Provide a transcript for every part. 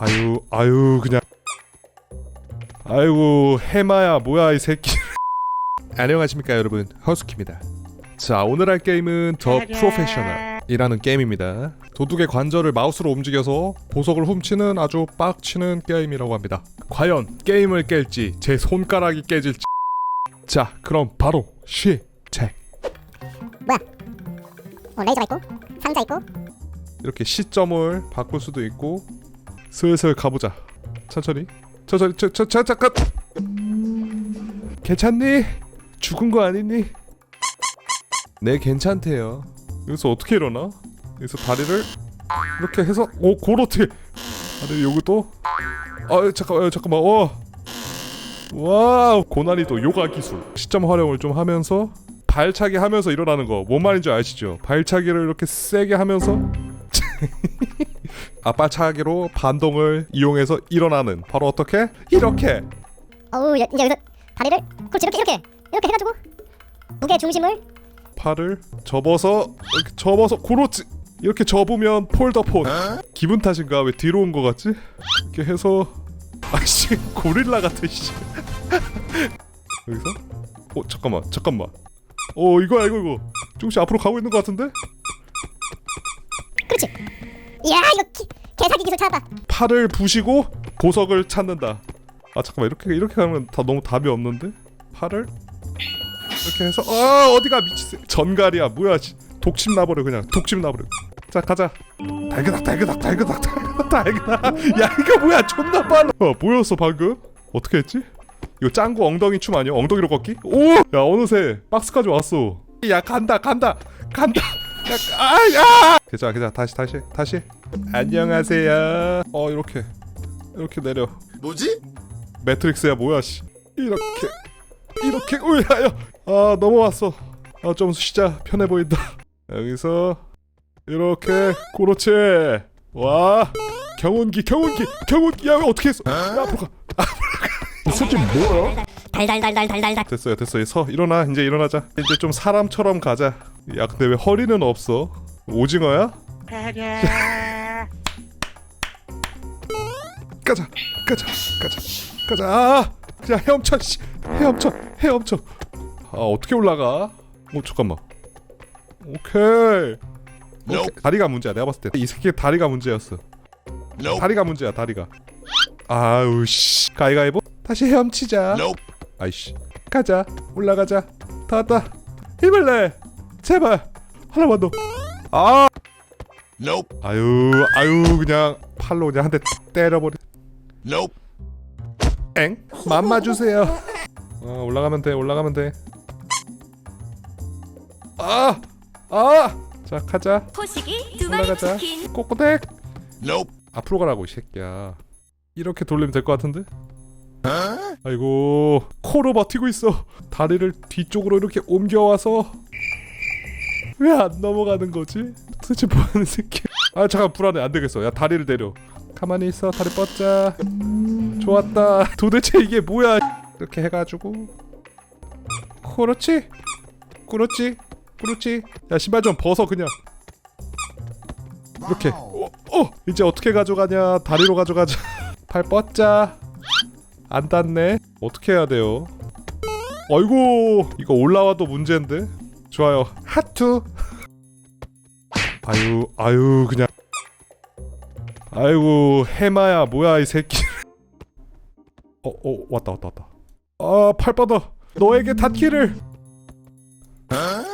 아유 아유 그냥. 아이고 해마야 뭐야 이 새끼. 안녕하십니까 여러분. 허스키입니다. 자 오늘 할 게임은 더 프로페셔널이라는 게임입니다. 도둑의 관절을 마우스로 움직여서 보석을 훔치는 아주 빡치는 게임이라고 합니다. 과연 게임을 깰지 제 손가락이 깨질지. 자 그럼 바로 시작. 어, 레이저가 있고 상자 있고? 이렇게 시점을 바꿀 수도 있고 슬슬 가보자. 천천히. 천천히. 저저 잠깐! 괜찮니? 죽은 거 아니니? 네 괜찮대요. 여기서 어떻게 일어나? 여기서 다리를 이렇게 해서 오 고로트 아니 여기도? 아 잠깐 아, 잠깐만. 어 와우! 고난이도 요가 기술. 시점 활용을 좀 하면서 발차기 하면서 일어나는 거. 뭔 말인지 아시죠? 발차기를 이렇게 세게 하면서 앞발차기로 반동을 이용해서 일어나는. 바로 어떻게? 이렇게. 어우 야, 이제 여기서 다리를 그렇지 이렇게 이렇게. 이렇게 해가지고 무게 중심을 팔을 접어서 이렇게 접어서 그렇지. 이렇게 접으면 폴더폰. 기분 탓인가? 왜 뒤로 온 거 같지? 이렇게 해서 아씨 고릴라 같아 씨. 여기서? 어 잠깐만 잠깐만. 어 이거야 이거 이거. 조금씩 앞으로 가고 있는 거 같은데 이야 이거 기, 개사기 기술 찾았다 팔을 부시고 보석을 찾는다. 아 잠깐만 이렇게 이렇게 가면 다 너무 답이 없는데 팔을 이렇게 해서 아 어디가 미치 전갈이야 뭐야 씨. 독침 나버려 그냥 독침 나버려. 자 가자. 달그닥 달그닥 달그닥 달그닥 달그닥. 야 이거 뭐야 존나 빨라. 어, 보였어 방금? 어떻게 했지? 이거 짱구 엉덩이 춤 아니야? 엉덩이로 걷기? 오! 야 어느새 박스까지 왔어. 야 간다 간다 간다. 야, 아, 야! 괜찮아, 괜찮아. 다시, 다시, 다시. 안녕하세요. 어, 이렇게, 이렇게 내려. 뭐지? 매트릭스야 뭐야, 씨. 이렇게, 이렇게, 우야야. 아, 넘어왔어. 아, 좀 쉬자. 편해 보인다. 여기서 이렇게, 그렇지. 와, 경운기, 경운기, 경운기. 야, 왜 어떻게 했어? 야, 앞으로 가. 앞으로 가. 이 새끼 뭐야? 달달달달달달달 됐어요 됐어요 서 일어나 이제 일어나자 이제 좀 사람처럼 가자 야 근데 왜 허리는 없어? 오징어야? 가자 가자 가자 가자. 아 그냥 헤엄쳐 씨. 헤엄쳐 헤엄쳐. 아 어떻게 올라가? 어 잠깐만. 오케이. 오케이. 다리가 문제야. 내가 봤을 때. 이 새끼 다리가 문제였어. 다리가 문제야 다리가. 아우 씨. 가위가위보? 다시 헤엄치자. 아이씨. 가자. 올라가자. 다 왔다. 힘을 내 제발 하나만 더 아! Nope. 아유 아유 그냥 팔로 그냥 한 대 때려버리 Nope. 엥? 맘마 주세요. 어 올라가면 돼 올라가면 돼 아 아 자 가자. 포식이 두 마리 올라가자. 치킨. 꼬꼬댁 Nope. 앞으로 가라고 이 새끼야. 이렇게 돌리면 될 것 같은데? 아이고 코로 버티고 있어. 다리를 뒤쪽으로 이렇게 옮겨와서 왜 안 넘어가는 거지? 도대체 뭐 하는 새끼 아 잠깐 불안해. 안 되겠어. 야 다리를 내려. 가만히 있어. 다리 뻗자. 좋았다. 도대체 이게 뭐야? 이렇게 해가지고. 그렇지? 그렇지? 그렇지? 야 신발 좀 벗어 그냥. 이렇게. 어, 어 이제 어떻게 가져가냐? 다리로 가져가자. 팔 뻗자. 안 닿네. 어떻게 해야 돼요? 아이고 이거 올라와도 문제인데 좋아요. 하투 아유 아유 그냥. 아이고 해마야 뭐야 이 새끼. 어 어 왔다 왔다 왔다. 아팔 뻗어. 너에게 닿기를?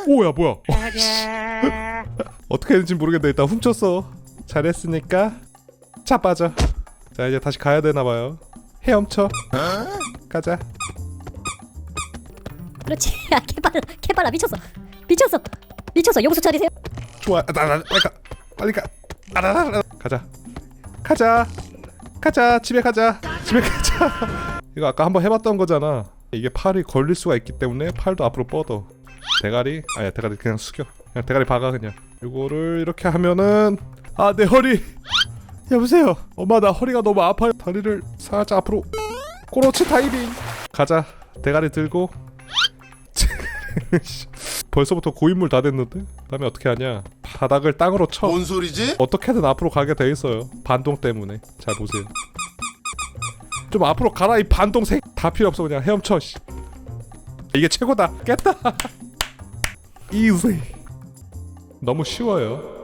오야 뭐야. 어, 어떻게 했는지 모르겠는데 일단 훔쳤어. 잘했으니까. 자 빠져. 자 이제 다시 가야 되나 봐요. 헤엄쳐. Huh? 가자. 그렇지. 야 개빨라 개빨라. 미쳤어 미쳤어. 미쳤어. 용수 처리세요. 좋아. 나, 나, 빨리 가. 아라라라. 가자. 가자. 가자. 집에 가자. 집에 가자. 이거 아까 한번 해봤던 거잖아. 이게 팔이 걸릴 수가 있기 때문에 팔도 앞으로 뻗어. 대가리? 아야 대가리 그냥 숙여. 그냥 대가리 박아 그냥. 이거를 이렇게 하면은 아 내 허리. 여보세요. 엄마 나 허리가 너무 아파요. 다리를 살짝 앞으로 그렇지 다이빙 가자. 대가리 들고 벌써부터 고인물 다 됐는데? 다음에 어떻게 하냐? 바닥을 땅으로 쳐. 뭔 소리지? 어떻게든 앞으로 가게 돼 있어요. 반동 때문에. 잘 보세요. 좀 앞으로 가라 이 반동 새 다 필요 없어 그냥 헤엄쳐 씨. 이게 최고다. 깼다. 이지 너무 쉬워요